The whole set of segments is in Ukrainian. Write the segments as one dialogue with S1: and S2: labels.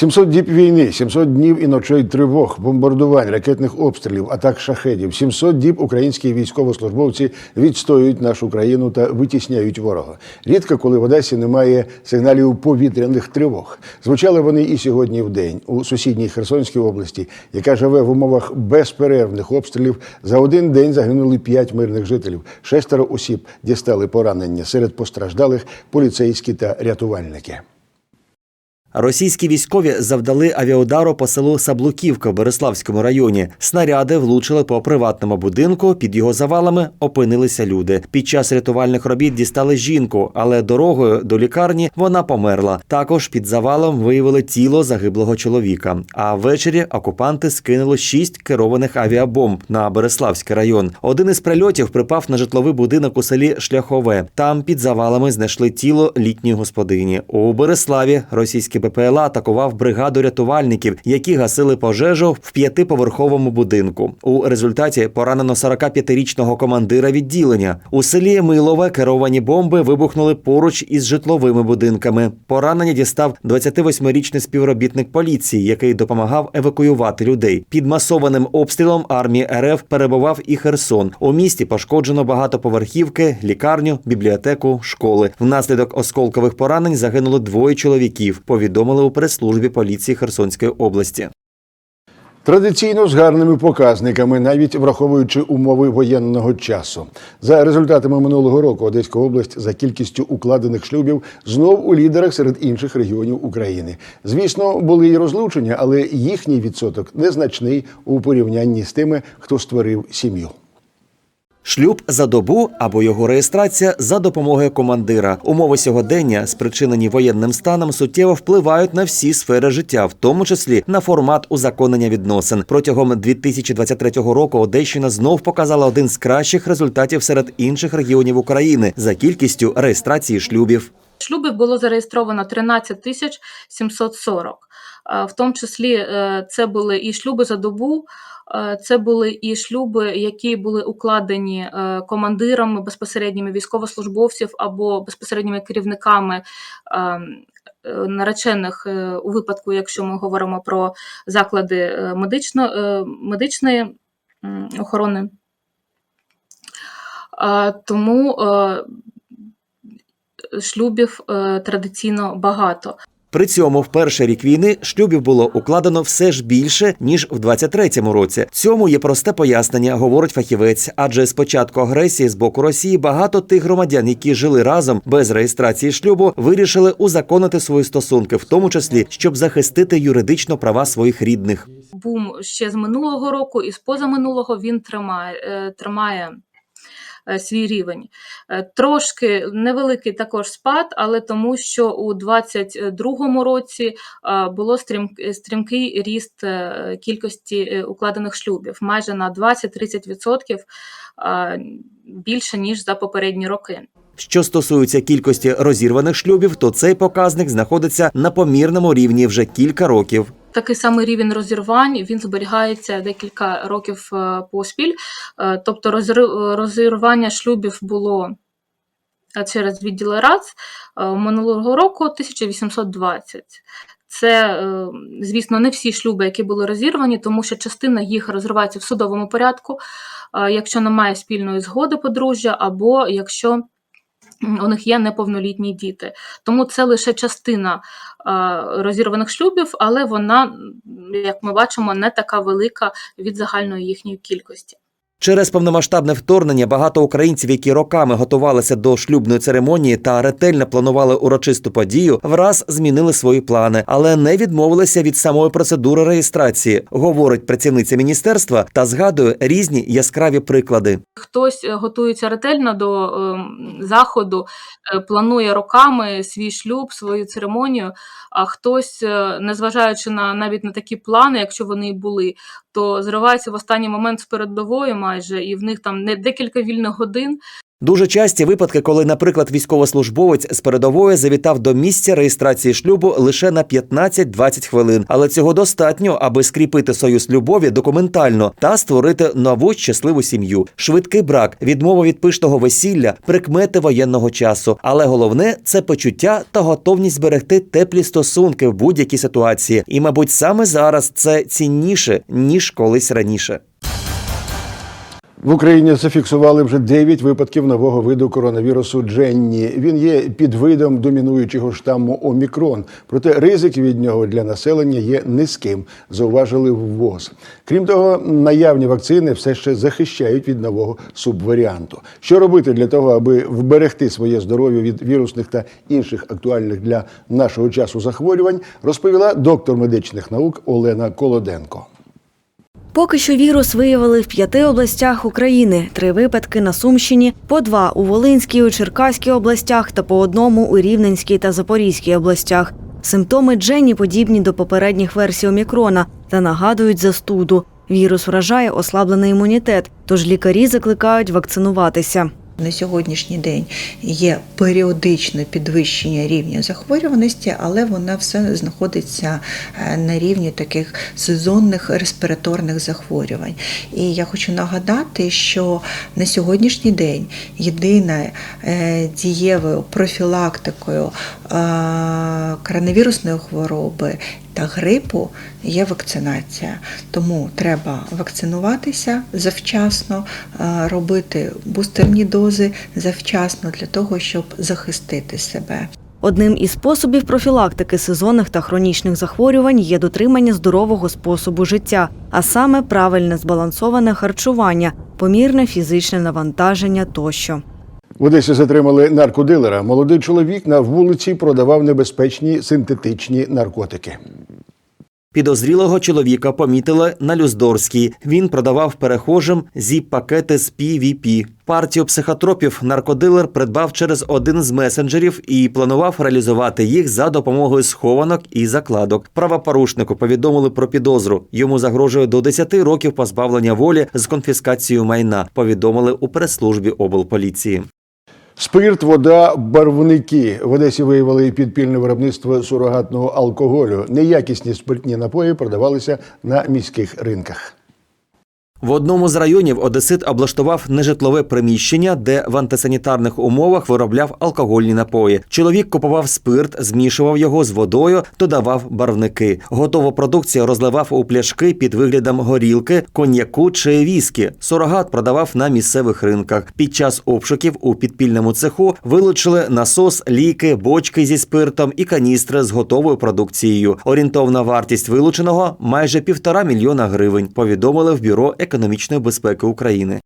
S1: 700 діб війни, 700 днів і ночей тривог, бомбардувань, ракетних обстрілів, атак шахедів. 700 діб українські військовослужбовці відстоюють нашу країну та витісняють ворога. Рідко, коли в Одесі немає сигналів повітряних тривог. Звучали вони і сьогодні в день у сусідній Херсонській області, яка живе в умовах безперервних обстрілів. За один день загинули п'ять мирних жителів. Шестеро осіб дістали поранення. Серед постраждалих поліцейські та рятувальники.
S2: Російські військові завдали авіаудару по селу Саблуківка в Береславському районі. Снаряди влучили по приватному будинку. Під його завалами опинилися люди. Під час рятувальних робіт дістали жінку, але дорогою до лікарні вона померла. Також під завалом виявили тіло загиблого чоловіка. А ввечері окупанти скинули шість керованих авіабомб на Береславський район. Один із прильотів припав на житловий будинок у селі Шляхове. Там під завалами знайшли тіло літньої господині. У Береславі БПЛА атакував бригаду рятувальників, які гасили пожежу в п'ятиповерховому будинку. У результаті поранено 45-річного командира відділення. У селі Милове керовані бомби вибухнули поруч із житловими будинками. Поранення дістав 28-річний співробітник поліції, який допомагав евакуювати людей. Під масованим обстрілом армії РФ перебував і Херсон. У місті пошкоджено багатоповерхівки, лікарню, бібліотеку, школи. Внаслідок осколкових поранень загинуло двоє чоловіків. Повідомили у прес-службі поліції Херсонської області.
S1: Традиційно з гарними показниками, навіть враховуючи умови воєнного часу. За результатами минулого року Одеська область за кількістю укладених шлюбів знов у лідерах серед інших регіонів України. Звісно, були й розлучення, але їхній відсоток незначний у порівнянні з тими, хто створив сім'ю.
S2: Шлюб за добу або його реєстрація за допомогою командира. Умови сьогодення, спричинені воєнним станом, суттєво впливають на всі сфери життя, в тому числі на формат узаконення відносин. Протягом 2023 року Одещина знов показала один з кращих результатів серед інших регіонів України за кількістю реєстрації шлюбів.
S3: Шлюбів було зареєстровано 13 тисяч 740. В тому числі е, це були і шлюби за добу, е, це були і шлюби, які були укладені е, командирами, безпосередніми військовослужбовців або безпосередніми керівниками наречених у випадку, якщо ми говоримо про заклади медично, медичної охорони. Тому шлюбів традиційно багато.
S2: При цьому в перший рік війни шлюбів було укладено все ж більше ніж в 23-му році. Цьому є просте пояснення, говорить фахівець. Адже з початку агресії з боку Росії багато тих громадян, які жили разом без реєстрації шлюбу, вирішили узаконити свої стосунки, в тому числі щоб захистити юридично права своїх рідних.
S3: Бум ще з минулого року і з позаминулого він тримає, е, тримає свій рівень. Е, Трошки невеликий також спад, але тому, що у 2022 році е, було стрім, стрімкий ріст е, кількості е, укладених шлюбів, майже на 20-30% е, більше ніж за попередні роки.
S2: Що стосується кількості розірваних шлюбів, то цей показник знаходиться на помірному рівні вже кілька років.
S3: Такий самий рівень розірвань він зберігається декілька років е, поспіль. Е, Тобто розри- розірвання шлюбів було е, через відділи РАЦ е, минулого року 1820. Це, е, звісно, не всі шлюби, які були розірвані, тому що частина їх розривається в судовому порядку, е, якщо немає спільної згоди подружжя, або якщо у них є неповнолітні діти. Тому це лише частина е, розірваних шлюбів, але вона, як ми бачимо, не така велика від загальної їхньої кількості.
S2: Через повномасштабне вторгнення багато українців, які роками готувалися до шлюбної церемонії та ретельно планували урочисту подію, враз змінили свої плани, але не відмовилися від самої процедури реєстрації, говорить працівниця міністерства та згадує різні яскраві приклади.
S3: Хтось е, готується ретельно до ем, заходу, е, планує роками свій шлюб, свою церемонію, а хтось, е, незважаючи на навіть на такі плани, якщо вони були, то зривається в останній момент з передовою, майже, і в них там не декілька вільних годин.
S2: Дуже часті випадки, коли, наприклад, військовослужбовець з передової завітав до місця реєстрації шлюбу лише на 15-20 хвилин, але цього достатньо, аби скріпити союз любові документально та створити нову щасливу сім'ю. Швидкий брак, відмова від пишного весілля, прикмети воєнного часу. Але головне це почуття та готовність зберегти теплі стосунки в будь-якій ситуації. І, мабуть, саме зараз це цінніше ніж колись раніше.
S1: В Україні зафіксували вже 9 випадків нового виду коронавірусу Дженні. Він є підвидом домінуючого штаму Омікрон, проте ризик від нього для населення є низьким, зауважили в ВОЗ. Крім того, наявні вакцини все ще захищають від нового субваріанту. Що робити для того, аби вберегти своє здоров'я від вірусних та інших актуальних для нашого часу захворювань, розповіла доктор медичних наук Олена Колоденко.
S4: Поки що вірус виявили в п'яти областях України: три випадки на Сумщині, по два у Волинській, у Черкаській областях та по одному у Рівненській та Запорізькій областях. Симптоми Дженні подібні до попередніх версій омікрона та нагадують застуду. Вірус вражає ослаблений імунітет, тож лікарі закликають вакцинуватися.
S5: На сьогоднішній день є періодичне підвищення рівня захворюваності, але вона все знаходиться е, на рівні таких сезонних респіраторних захворювань. І я хочу нагадати, що на сьогоднішній день єдиною е, дієвою профілактикою е, коронавірусної хвороби та грипу є вакцинація. Тому треба вакцинуватися завчасно, е, робити бустерні дози завчасно для того, щоб захистити себе.
S4: Одним із способів профілактики сезонних та хронічних захворювань є дотримання здорового способу життя, а саме правильне збалансоване харчування, помірне фізичне навантаження тощо.
S1: В Одесі затримали наркодилера. Молодий чоловік на вулиці продавав небезпечні синтетичні наркотики.
S2: Підозрілого чоловіка помітили на Люздорській. Він продавав перехожим зіп-пакети з PVP. Партію психотропів наркодилер придбав через один з месенджерів і планував реалізувати їх за допомогою схованок і закладок. Правопорушнику повідомили про підозру. Йому загрожує до 10 років позбавлення волі з конфіскацією майна. Повідомили у прес-службі облполіції.
S1: Спирт, вода, барвники. В Одесі виявили підпільне виробництво сурогатного алкоголю. Неякісні спиртні напої продавалися на міських ринках.
S2: В одному з районів Одесит облаштував нежитлове приміщення, де в антисанітарних умовах виробляв алкогольні напої. Чоловік купував спирт, змішував його з водою, додавав барвники. Готову продукцію розливав у пляшки під виглядом горілки, коньяку чи віскі. Сурогат продавав на місцевих ринках. Під час обшуків у підпільному цеху вилучили насос, ліки, бочки зі спиртом і каністри з готовою продукцією. Орієнтовна вартість вилученого майже півтора мільйона гривень. Повідомили в бюро економічної безпеки України.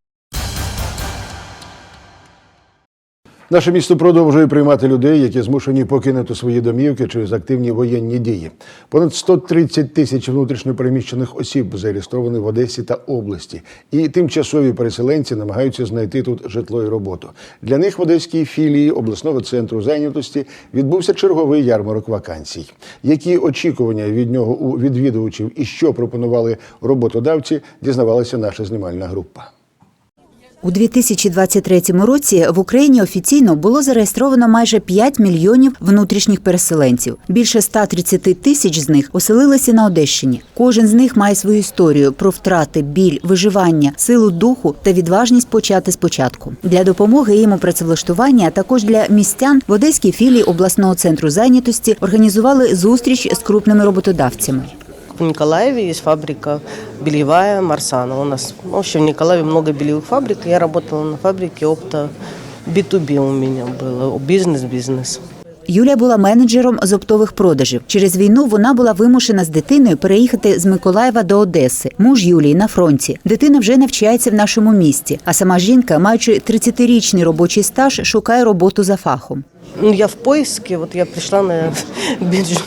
S1: Наше місто продовжує приймати людей, які змушені покинути свої домівки через активні воєнні дії. Понад 130 тисяч внутрішньопереміщених осіб зареєстровані в Одесі та області, і тимчасові переселенці намагаються знайти тут житло і роботу. Для них в одеській філії обласного центру зайнятості відбувся черговий ярмарок вакансій. Які очікування від нього у відвідувачів і що пропонували роботодавці, дізнавалася наша знімальна група.
S6: У 2023 році в Україні офіційно було зареєстровано майже 5 мільйонів внутрішніх переселенців. Більше 130 тисяч з них оселилися на Одещині. Кожен з них має свою історію про втрати, біль, виживання, силу духу та відважність почати спочатку. Для допомоги їм у працевлаштуванні, а також для містян в Одеській філії обласного центру зайнятості організували зустріч з крупними роботодавцями.
S7: В Николаеве есть фабрика бельевая Марсана. У нас, в общем, в Николаеве много бельевых фабрик. Я работала на фабрике опта B2B у меня было, бизнес-бизнес.
S6: Юлія була менеджером з оптових продажів. Через війну вона була вимушена з дитиною переїхати з Миколаєва до Одеси. Муж Юлії на фронті. Дитина вже навчається в нашому місті. А сама жінка, маючи 30-річний робочий стаж, шукає роботу за фахом.
S7: Ну, я в поиске, вот я пришла на биржу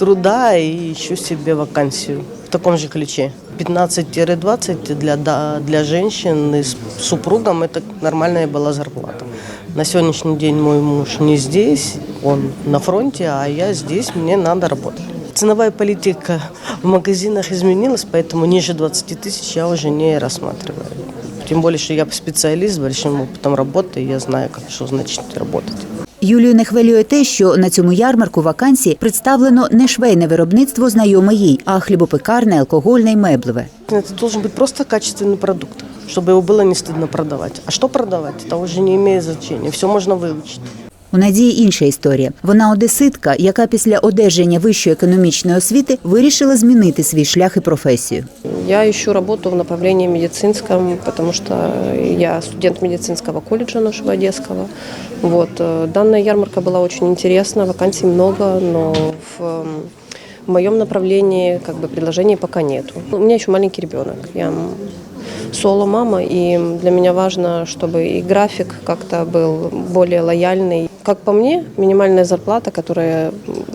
S7: труда и ищу себе вакансию в таком же ключе. 15-20 для, да, для женщин и с супругом это нормальная была зарплата. На сегодняшний день мой муж не здесь, он на фронте, а я здесь, мне надо работать. Ценовая политика в магазинах изменилось, поэтому ниже 20 тысяч я уже не рассматриваю. Тем более, что я специалист с большим опытом работы, и я знаю, как, что значит работать.
S6: Юлію не хвилює те, що на цьому ярмарку вакансій представлено не швейне виробництво знайоме їй, а хлібопекарне, алкогольне й меблеве.
S7: Это должен быть просто качественный продукт, чтобы его было не стыдно продавать. А что продавать, это уже не имеет значения. Все можно выучить.
S6: У Надії інша історія. Вона одеситка, яка після одержання вищої економічної освіти вирішила змінити свій шлях і професію.
S8: Я ищу работу в направлении медицинском, потому что я студент медицинского колледжа нашего Одесского. Вот. э, Данная ярмарка была очень интересна, вакансий много, но в, эм, в моем направлении как бы предложений пока нету. У меня еще маленький ребенок. Я м, соло-мама, и для меня важно, чтобы и график как-то был более лояльный. Как по мне, минимальная зарплата, которая,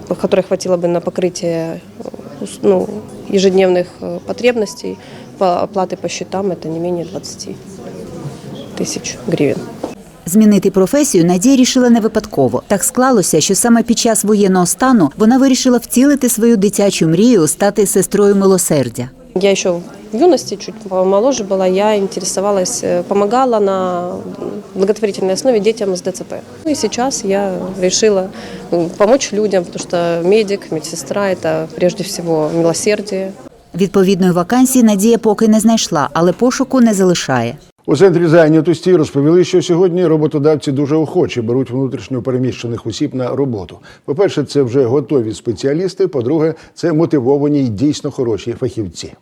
S8: м, которой хватило бы на покрытие э, ус- ну, ежедневных э, потребностей, по оплаты по счетам, это не менее 20 тысяч гривен.
S6: Змінити професію Надія рішила не випадково. Так склалося, що саме під час воєнного стану вона вирішила втілити свою дитячу мрію стати сестрою милосердя.
S8: Я еще в юности, чуть помоложе была, я интересовалась, э, помогала на благотворительной основе детям с ДЦП. Ну и сейчас я решила ну, помочь людям, потому что медик, медсестра – это прежде всего милосердие.
S6: Відповідної вакансії Надія поки не знайшла, але пошуку не залишає.
S1: У центрі зайнятості розповіли, що сьогодні роботодавці дуже охоче беруть внутрішньо переміщених осіб на роботу. По-перше, це вже готові спеціалісти. По-друге, це мотивовані й дійсно хороші фахівці.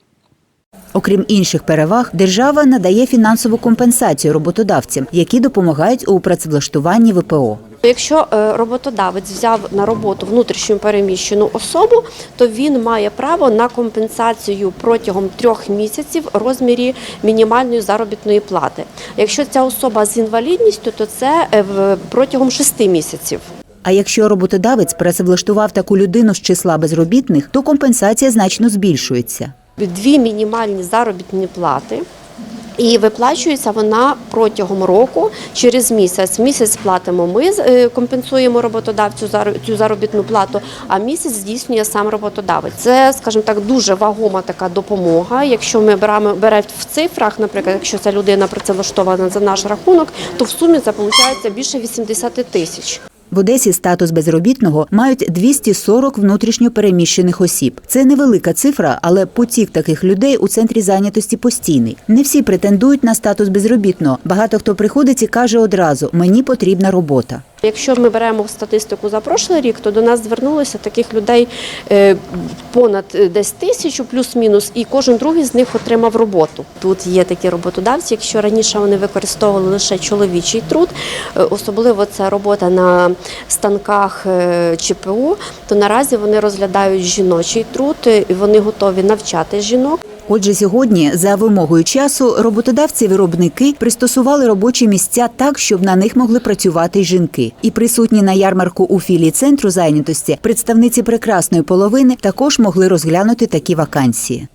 S6: Окрім інших переваг, держава надає фінансову компенсацію роботодавцям, які допомагають у працевлаштуванні ВПО.
S9: Якщо е, роботодавець взяв на роботу внутрішньо переміщену особу, то він має право на компенсацію протягом трьох місяців в розмірі мінімальної заробітної плати. Якщо ця особа з інвалідністю, то це е, протягом шести місяців.
S6: А якщо роботодавець працевлаштував таку людину з числа безробітних, то компенсація значно збільшується.
S9: Дві мінімальні заробітні плати. І виплачується вона протягом року через місяць. Місяць платимо ми, е, компенсуємо роботодавцю цю заробітну плату, а місяць здійснює сам роботодавець. Це, скажімо так, дуже вагома така допомога. Якщо ми беремо беремо в цифрах, наприклад, якщо ця людина працевлаштована за наш рахунок, то в сумі це виходить більше 80 тисяч.
S6: В Одесі статус безробітного мають 240 внутрішньо переміщених осіб. Це невелика цифра, але потік таких людей у центрі зайнятості постійний. Не всі претендують на статус безробітного. Багато хто приходить і каже одразу: мені потрібна робота.
S9: Якщо ми беремо статистику за прошлий рік, то до нас звернулося таких людей е, понад е, десь тисячу, плюс-мінус, і кожен другий з них отримав роботу. Тут є такі роботодавці. Якщо раніше вони використовували лише чоловічий труд, е, особливо це робота на станках ЧПУ, то наразі вони розглядають жіночий труд і вони готові навчати жінок.
S6: Отже, сьогодні, за вимогою часу, роботодавці-виробники пристосували робочі місця так, щоб на них могли працювати й жінки. І присутні на ярмарку у філії центру зайнятості представниці прекрасної половини також могли розглянути такі вакансії.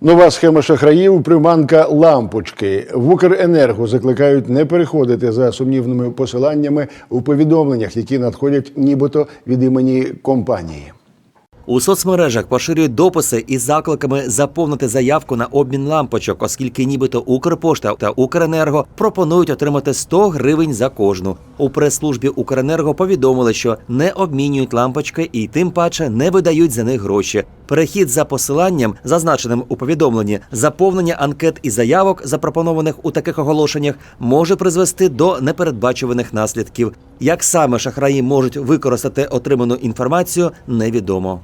S1: Нова схема шахраїв приманка лампочки. В Укренерго закликають не переходити за сумнівними посиланнями у повідомленнях, які надходять нібито від імені компанії.
S2: У соцмережах поширюють дописи із закликами заповнити заявку на обмін лампочок, оскільки нібито Укрпошта та Укренерго пропонують отримати 100 гривень за кожну. У прес-службі Укренерго повідомили, що не обмінюють лампочки і тим паче не видають за них гроші. Перехід за посиланням, зазначеним у повідомленні, заповнення анкет і заявок, запропонованих у таких оголошеннях, може призвести до непередбачуваних наслідків. Як саме шахраї можуть використати отриману інформацію, невідомо.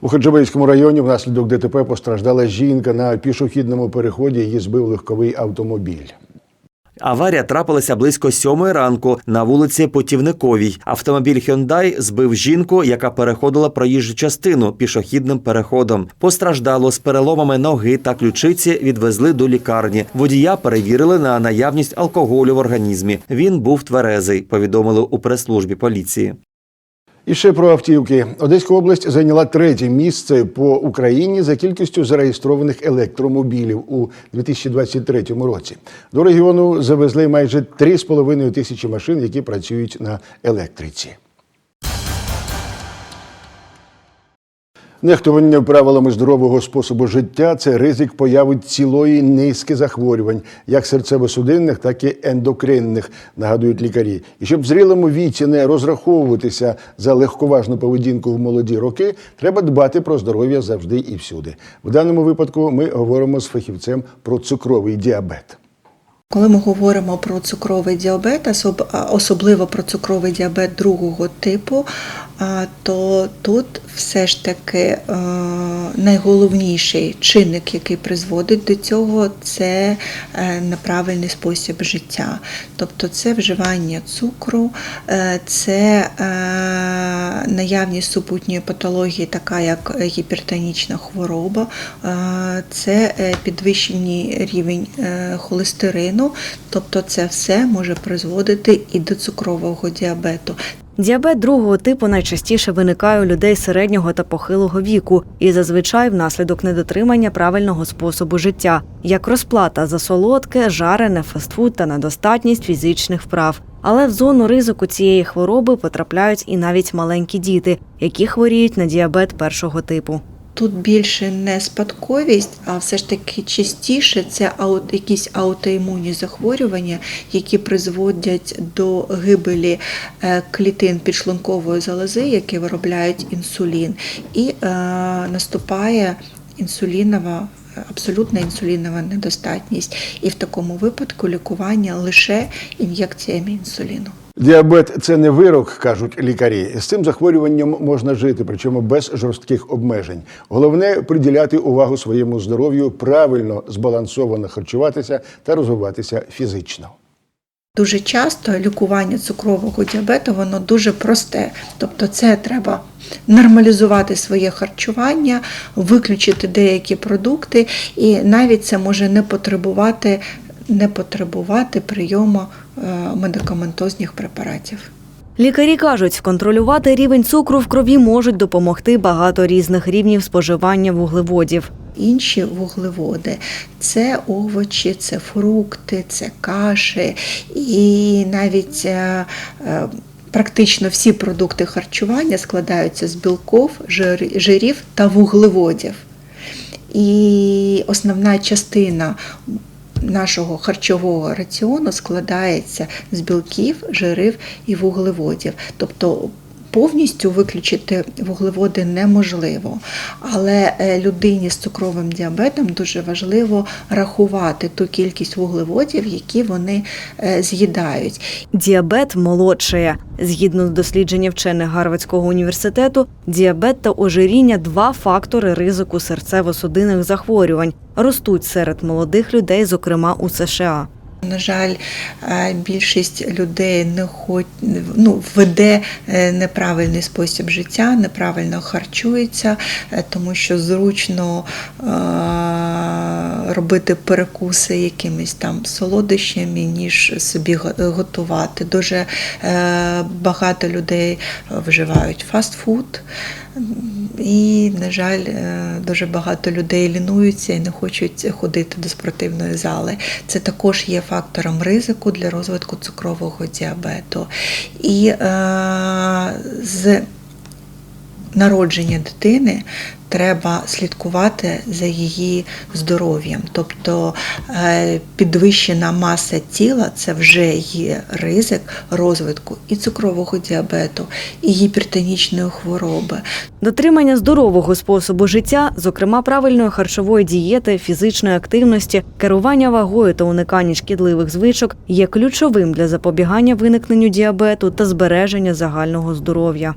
S1: У Хаджибейському районі внаслідок ДТП постраждала жінка на пішохідному переході. Її збив легковий автомобіль.
S2: Аварія трапилася близько сьомої ранку на вулиці Путівниковій. Автомобіль Hyundai збив жінку, яка переходила проїжджу частину пішохідним переходом. Постраждало з переломами ноги та ключиці відвезли до лікарні. Водія перевірили на наявність алкоголю в організмі. Він був тверезий, повідомили у прес-службі поліції.
S1: І ще про автівки. Одеська область зайняла третє місце по Україні за кількістю зареєстрованих електромобілів у 2023 році. До регіону завезли майже 3,5 тисячі машин, які працюють на електриці. Нехтування правилами здорового способу життя це ризик появи цілої низки захворювань, як серцево-судинних, так і ендокринних, нагадують лікарі. І щоб в зрілому віці не розраховуватися за легковажну поведінку в молоді роки, треба дбати про здоров'я завжди і всюди. В даному випадку ми говоримо з фахівцем про цукровий діабет.
S5: Коли ми говоримо про цукровий діабет, особливо про цукровий діабет другого типу, то тут все ж таки е, найголовніший чинник, який призводить до цього, це е, неправильний спосіб життя. Тобто це вживання цукру, е, це наявність супутньої патології, така як гіпертонічна хвороба, це підвищений рівень холестерину, тобто це все може призводити і до цукрового діабету.
S4: Діабет другого типу найчастіше виникає у людей середнього та похилого віку і зазвичай внаслідок недотримання правильного способу життя, як розплата за солодке, жарене, фастфуд та недостатність фізичних вправ. Але в зону ризику цієї хвороби потрапляють і навіть маленькі діти, які хворіють на діабет першого типу.
S5: Тут більше не спадковість, а все ж таки частіше це якісь аутоімунні захворювання, які призводять до гибелі е, клітин підшлункової залози, які виробляють інсулін, і е, наступає інсулінова. Абсолютна інсулінова недостатність, і в такому випадку лікування лише ін'єкціями інсуліну.
S1: Діабет це не вирок, кажуть лікарі. З цим захворюванням можна жити, причому без жорстких обмежень. Головне приділяти увагу своєму здоров'ю, правильно збалансовано харчуватися та розвиватися фізично.
S5: Дуже часто лікування цукрового діабету воно дуже просте. Тобто, це треба нормалізувати своє харчування, виключити деякі продукти, і навіть це може не потребувати, не потребувати прийому е, медикаментозних препаратів.
S4: Лікарі кажуть, контролювати рівень цукру в крові можуть допомогти багато різних рівнів споживання вуглеводів.
S5: Інші вуглеводи це овочі, це фрукти, це каші і навіть е, е, практично всі продукти харчування складаються з білков, жир- жирів та вуглеводів. І основна частина нашого харчового раціону складається з білків, жирів і вуглеводів. Тобто повністю виключити вуглеводи неможливо. Але е, людині з цукровим діабетом дуже важливо рахувати ту кількість вуглеводів, які вони е, з'їдають.
S4: Діабет молодшає. Згідно з дослідженням вчених Гарвардського університету, діабет та ожиріння два фактори ризику серцево-судинних захворювань ростуть серед молодих людей, зокрема у США.
S5: На жаль, е, більшість людей не хоч... ну, веде е, неправильний спосіб життя, неправильно харчується, е, тому що зручно е, робити перекуси якимись там солодощами, ніж собі готувати. Дуже е, багато людей вживають фастфуд. І, на жаль, е, дуже багато людей лінуються і не хочуть ходити до спортивної зали. Це також є фактором ризику для розвитку цукрового діабету. І е, з народження дитини треба слідкувати за її здоров'ям. Тобто е, підвищена маса тіла це вже є ризик розвитку і цукрового діабету, і гіпертонічної хвороби.
S4: Дотримання здорового способу життя, зокрема правильної харчової дієти, фізичної активності, керування вагою та уникання шкідливих звичок, є ключовим для запобігання виникненню діабету та збереження загального здоров'я.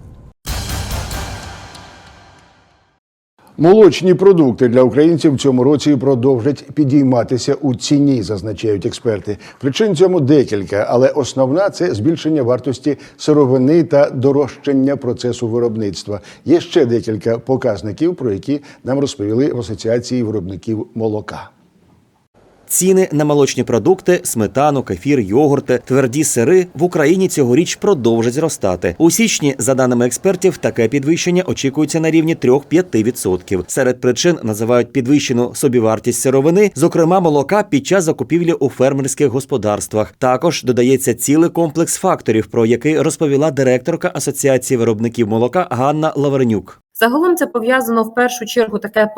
S1: Молочні продукти для українців в цьому році продовжать підійматися у ціні, зазначають експерти. Причин цьому декілька, але основна це збільшення вартості сировини та дорожчання процесу виробництва. Є ще декілька показників, про які нам розповіли в асоціації виробників молока.
S2: Ціни на молочні продукти, сметану, кефір, йогурти, тверді сири в Україні цьогоріч продовжать зростати. У січні, за даними експертів, таке підвищення очікується на рівні 3-5%. Серед причин називають підвищену собівартість сировини, зокрема молока під час закупівлі у фермерських господарствах. Також додається цілий комплекс факторів, про який розповіла директорка Асоціації виробників молока Ганна Лавренюк.
S10: Загалом це пов'язано в першу чергу таке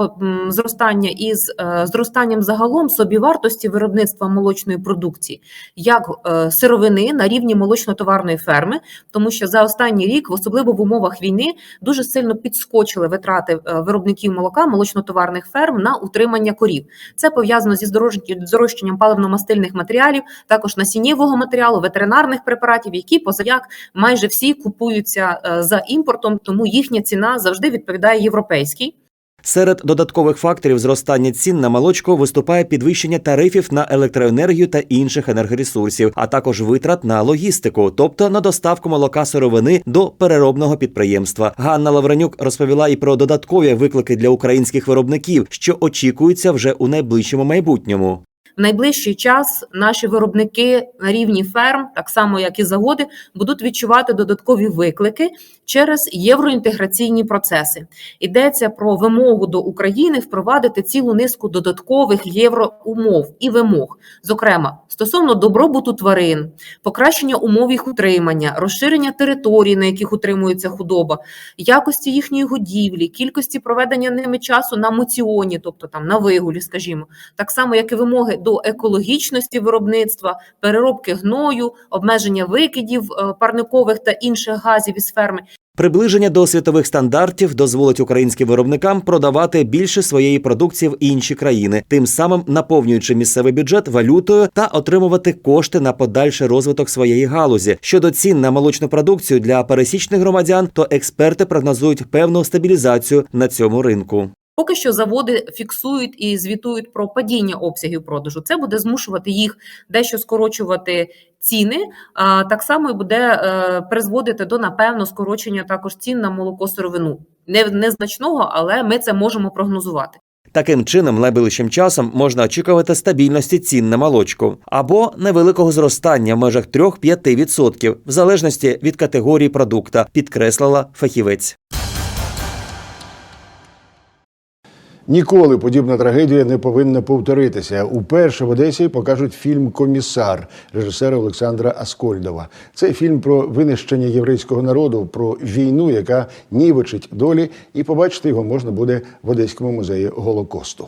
S10: зростання із е, зростанням загалом собівартості виробництва молочної продукції, як е, сировини на рівні молочно-товарної ферми, тому що за останній рік, особливо в умовах війни, дуже сильно підскочили витрати е, виробників молока молочно-товарних ферм на утримання корів. Це пов'язано зі здорож- здорожчанням паливно-мастильних матеріалів, також насіннєвого матеріалу, ветеринарних препаратів, які позаяк майже всі купуються за імпортом, тому їхня ціна завжди відповідає європейській.
S2: Серед додаткових факторів зростання цін на молочко виступає підвищення тарифів на електроенергію та інших енергоресурсів, а також витрат на логістику, тобто на доставку молока сировини до переробного підприємства. Ганна Лавренюк розповіла і про додаткові виклики для українських виробників, що очікуються вже у найближчому майбутньому.
S10: В найближчий час наші виробники на рівні ферм, так само як і заводи, будуть відчувати додаткові виклики через євроінтеграційні процеси. Йдеться про вимогу до України впровадити цілу низку додаткових євроумов і вимог, зокрема стосовно добробуту тварин, покращення умов їх утримання, розширення територій, на яких утримується худоба, якості їхньої годівлі, кількості проведення ними часу на моціоні, тобто там на вигулі, скажімо, так само як і вимоги до екологічності виробництва, переробки гною, обмеження викидів е, парникових та інших газів із ферми.
S2: Приближення до світових стандартів дозволить українським виробникам продавати більше своєї продукції в інші країни, тим самим наповнюючи місцевий бюджет валютою та отримувати кошти на подальший розвиток своєї галузі. Щодо цін на молочну продукцію для пересічних громадян, то експерти прогнозують певну стабілізацію на цьому ринку.
S10: Поки що заводи фіксують і звітують про падіння обсягів продажу. Це буде змушувати їх дещо скорочувати ціни. А так само і буде е, призводити до напевно скорочення також цін на молоко сировину. Не незначного, але ми це можемо прогнозувати.
S2: Таким чином, найближчим часом можна очікувати стабільності цін на молочку або невеликого зростання в межах 3-5% в залежності від категорії продукта, підкреслила фахівець.
S1: Ніколи подібна трагедія не повинна повторитися. Уперше в Одесі покажуть фільм Комісар режисера Олександра Аскольдова. Це фільм про винищення єврейського народу, про війну, яка нівечить долі, і побачити його можна буде в Одеському музеї Голокосту.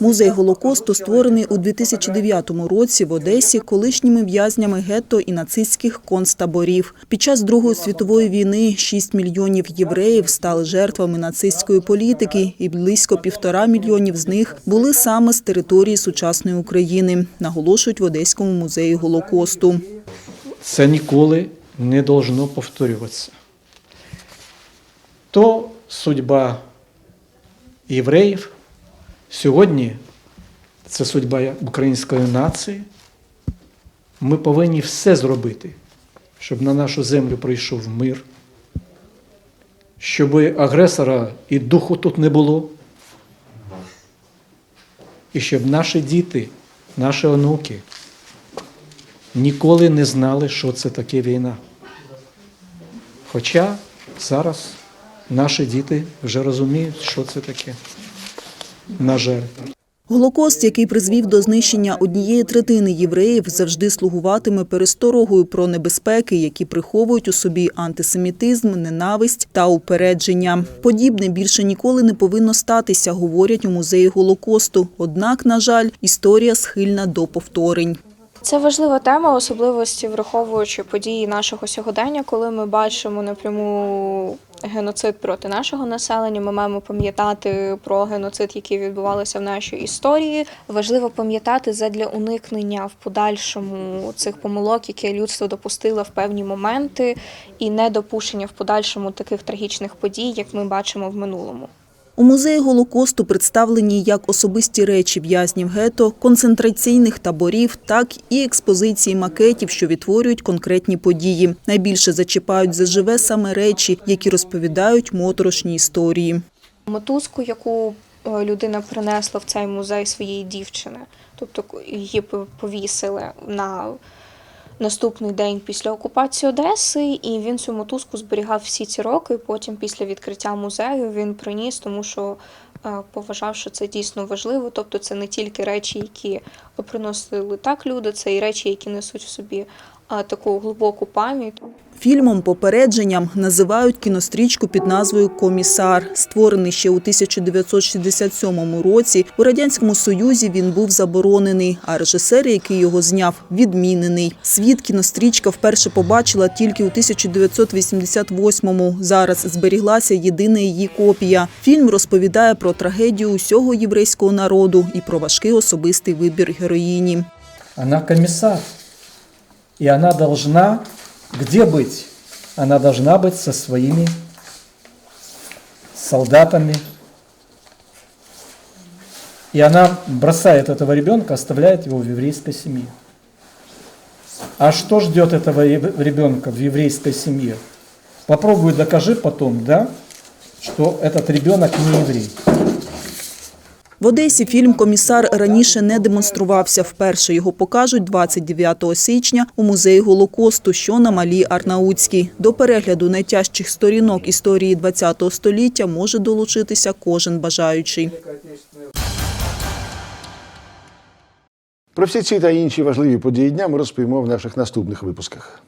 S11: Музей Голокосту створений у 2009 році в Одесі колишніми в'язнями гетто і нацистських концтаборів. Під час Другої світової війни 6 мільйонів євреїв стали жертвами нацистської політики, і близько півтора мільйонів з них були саме з території сучасної України, наголошують в Одеському музеї Голокосту.
S12: Це ніколи не должно повторюватися. То судьба євреїв сьогодні це судьба української нації. Ми повинні все зробити, щоб на нашу землю прийшов мир, щоб агресора і духу тут не було. І щоб наші діти, наші онуки ніколи не знали, що це таке війна. Хоча зараз наші діти вже розуміють, що це таке. На жаль.
S11: Голокост, який призвів до знищення однієї третини євреїв, завжди слугуватиме пересторогою про небезпеки, які приховують у собі антисемітизм, ненависть та упередження. Подібне більше ніколи не повинно статися, говорять у музеї Голокосту. Однак, на жаль, історія схильна до повторень.
S13: Це важлива тема, особливості враховуючи події нашого сьогодення, коли ми бачимо напряму геноцид проти нашого населення. Ми маємо пам'ятати про геноцид, який відбувався в нашій історії. Важливо пам'ятати задля уникнення в подальшому цих помилок, які людство допустило в певні моменти, і недопущення в подальшому таких трагічних подій, як ми бачимо в минулому.
S11: У музеї Голокосту представлені як особисті речі в'язнів гетто, концентраційних таборів, так і експозиції макетів, що відтворюють конкретні події. Найбільше зачіпають заживе саме речі, які розповідають моторошні історії.
S13: мотузку, яку е, людина принесла в цей музей своєї дівчини. Тобто її повісили на наступний день після окупації Одеси, і він цю мотузку зберігав всі ці роки. Потім, після відкриття музею, він приніс, тому що е, поважав, що це дійсно важливо. Тобто, це не тільки речі, які приносили так люди, це і речі, які несуть в собі таку глибоку пам'ять.
S11: Фільмом попередженням називають кінострічку під назвою Комісар. Створений ще у 1967 році. У радянському союзі він був заборонений, а режисер, який його зняв, відмінений. Світ кінострічка вперше побачила тільки у 1988-му. Зараз зберіглася єдина її копія. Фільм розповідає про трагедію усього єврейського народу і про важкий особистий вибір героїні.
S12: Она комиссар. И она должна где быть? Она должна быть со своими солдатами. И она бросает этого ребенка, оставляет его в еврейской семье. А что ждет этого ребенка в еврейской семье? Попробуй докажи потом, да, что этот ребенок не еврей.
S11: В Одесі фільм Комісар раніше не демонструвався. Вперше його покажуть 29 січня у музеї Голокосту, що на Малій Арнауцькій. До перегляду найтяжчих сторінок історії ХХ століття може долучитися кожен бажаючий.
S1: Про всі ці та інші важливі події дня ми розповімо в наших наступних випусках.